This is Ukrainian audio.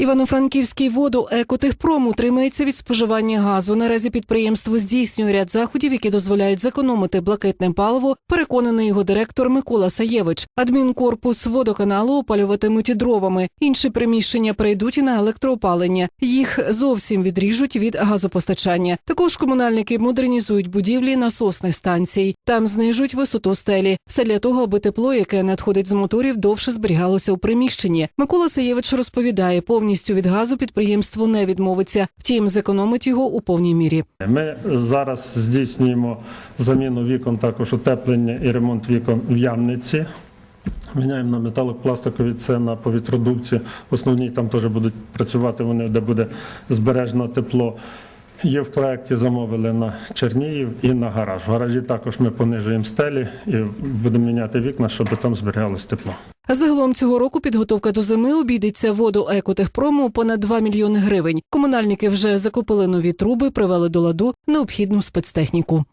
Івано-Франківський воду «Екотехпром» утримується від споживання газу. Наразі підприємство здійснює ряд заходів, які дозволяють зекономити блакитне паливо. Переконаний його директор Микола Саєвич. Адмінкорпус водоканалу опалюватимуть дровами. Інші приміщення прийдуть на електроопалення. Їх зовсім відріжуть від газопостачання. Також комунальники модернізують будівлі насосних станцій. Там знижують висоту стелі. Все для того, аби тепло, яке надходить з моторів, довше зберігалося у приміщенні. Микола Саєвич розповідає, повністю від газу підприємство не відмовиться. Втім, зекономить його у повній мірі. Ми зараз здійснюємо заміну вікон, також утеплення і ремонт вікон в ямниці. Міняємо на металопластикові, це на повітродувці. Основні там теж будуть працювати вони, де буде збережено тепло. Є в проєкті замовили на Чернігів і на гараж. В гаражі також ми понижуємо стелі і будемо міняти вікна, щоб там зберігалось тепло. Загалом цього року підготовка до зими обійдеться воду екотехпрому понад 2 мільйони гривень. Комунальники вже закупили нові труби, привели до ладу необхідну спецтехніку.